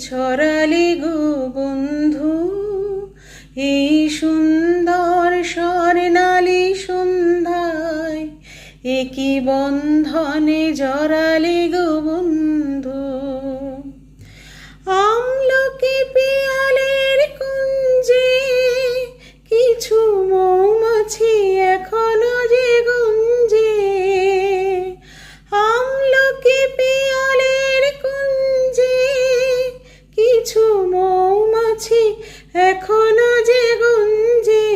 ছড়ালে গো বন্ধু এই সুন্দর স্বর্ণালী সন্ধ্যায় একই বন্ধনে জড়ালি গো বন্ধু। মৌমাছি এখনও যে গুঞ্জে।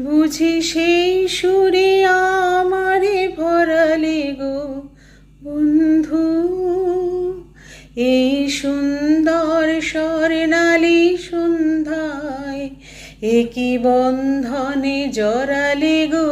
বুঝি সেই সুরে আমারে ভরালে গো বন্ধু। এই সুন্দর স্বর্ণালী সন্ধ্যায় একই বন্ধনে জড়ালে গো